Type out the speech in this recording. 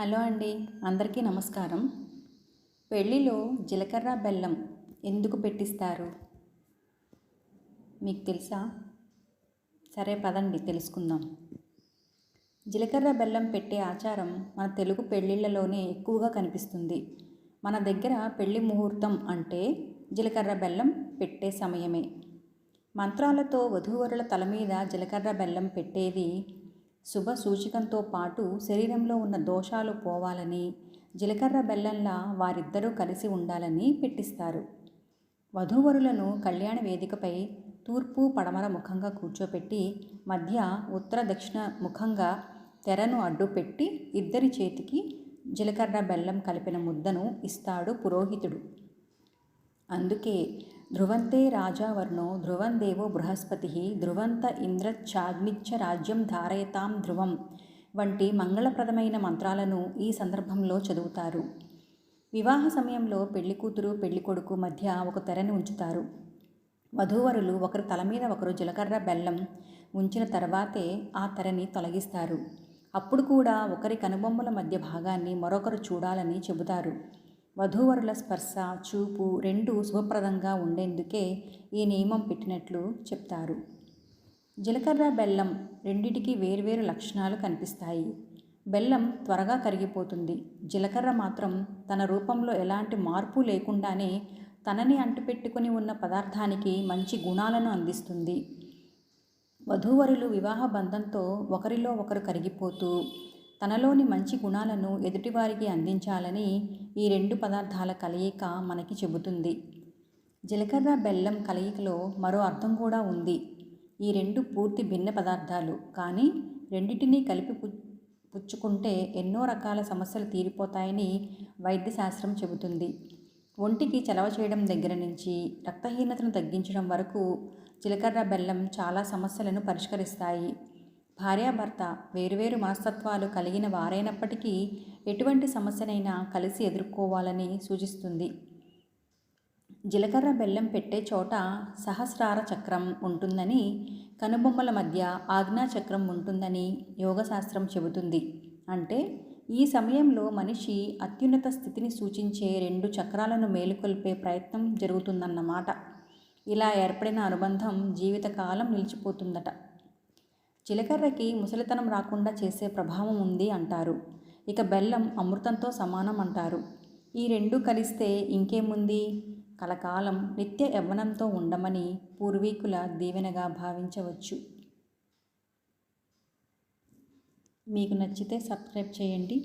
Hello అండి అందరికీ నమస్కారం. పెళ్ళిలో జీలకర్ర బెల్లం ఎందుకు పెట్టిస్తారు? మీకు తెలుసా? సరే పదండి తెలుసుకుందాం. జీలకర్ర బెల్లం పెట్టే ఆచారం మన తెలుగు పెళ్ళిళ్ళలోనే ఎక్కువగా కనిపిస్తుంది. మన దగ్గర పెళ్ళి ముహూర్తం అంటే జీలకర్ర బెల్లం పెట్టే సమయమే. మంత్రాలతో వధూవరుల తల మీద జీలకర్ర బెల్లం పెట్టేది శుభ సూచికంతో పాటు శరీరంలో ఉన్న దోషాలు పోవాలని జీలకర్ర బెల్లంలా వారిద్దరూ కలిసి ఉండాలని పెట్టిస్తారు. వధూవరులను కళ్యాణ వేదికపై తూర్పు పడమర ముఖంగా కూర్చోపెట్టి మధ్య ఉత్తర దక్షిణ ముఖంగా తెరను అడ్డుపెట్టి ఇద్దరి చేతికి జీలకర్ర బెల్లం కలిపిన ముద్దను ఇస్తాడు పురోహితుడు. అందుకే ధ్రువంతే రాజావర్ణో ధ్రువం దేవో బృహస్పతి ధ్రువంత ఇంద్రచ్చాగ్నిచ్చ రాజ్యం ధారయతాం ధ్రువం వంటి మంగళప్రదమైన మంత్రాలను ఈ సందర్భంలో చదువుతారు. వివాహ సమయంలో పెళ్ళి కూతురు పెళ్ళి కొడుకు మధ్య ఒక తెరని ఉంచుతారు. వధూవరులు ఒకరి తల మీద ఒకరు జీలకర్ర బెల్లం ఉంచిన తర్వాతే ఆ తెరని తొలగిస్తారు. అప్పుడు కూడా ఒకరి కనుబొమ్మల మధ్య భాగాన్ని మరొకరు చూడాలని చెబుతారు. వధూవరుల స్పర్శ చూపు రెండు శుభప్రదంగా ఉండేందుకే ఈ నియమం పెట్టినట్లు చెప్తారు. జీలకర్ర బెల్లం రెండిటికి వేర్వేరు లక్షణాలు కనిపిస్తాయి. బెల్లం త్వరగా కరిగిపోతుంది. జీలకర్ర మాత్రం తన రూపంలో ఎలాంటి మార్పు లేకుండానే తనని అంటుపెట్టుకుని ఉన్న పదార్థానికి మంచి గుణాలను అందిస్తుంది. వధూవరులు వివాహ బంధంతో ఒకరిలో ఒకరు కరిగిపోతూ తనలోని మంచి గుణాలను ఎదుటివారికి అందించాలని ఈ రెండు పదార్థాల కలయిక మనకి చెబుతుంది. జీలకర్ర బెల్లం కలయికలో మరో అర్థం కూడా ఉంది. ఈ రెండు పూర్తి భిన్న పదార్థాలు. కానీ రెండింటినీ కలిపి పుచ్చుకుంటే ఎన్నో రకాల సమస్యలు తీరిపోతాయని వైద్యశాస్త్రం చెబుతుంది. ఒంటికి చలవ చేయడం దగ్గర నుంచి రక్తహీనతను తగ్గించడం వరకు జీలకర్ర బెల్లం చాలా సమస్యలను పరిష్కరిస్తాయి. భార్యాభర్త వేరువేరు మనస్తత్వాలు కలిగిన వారైనప్పటికీ ఎటువంటి సమస్యనైనా కలిసి ఎదుర్కోవాలని సూచిస్తుంది. జీలకర్ర బెల్లం పెట్టే చోట సహస్రార చక్రం ఉంటుందని కనుబొమ్మల మధ్య ఆజ్ఞా చక్రం ఉంటుందని యోగశాస్త్రం చెబుతుంది. అంటే ఈ సమయంలో మనిషి అత్యున్నత స్థితిని సూచించే రెండు చక్రాలను మేలుకొల్పే ప్రయత్నం జరుగుతుందన్నమాట. ఇలా ఏర్పడిన అనుబంధం జీవితకాలం నిలిచిపోతుందట. జీలకర్రకి ముసలితనం రాకుండా చేసే ప్రభావం ఉంది అంటారు. ఇక బెల్లం అమృతంతో సమానం అంటారు ఈ రెండు కలిస్తే ఇంకేముంది? కలకాలం నిత్య యవ్వనంతో ఉండమని పూర్వీకుల దీవెనగా భావించవచ్చు. మీకు నచ్చితే సబ్స్క్రైబ్ చేయండి.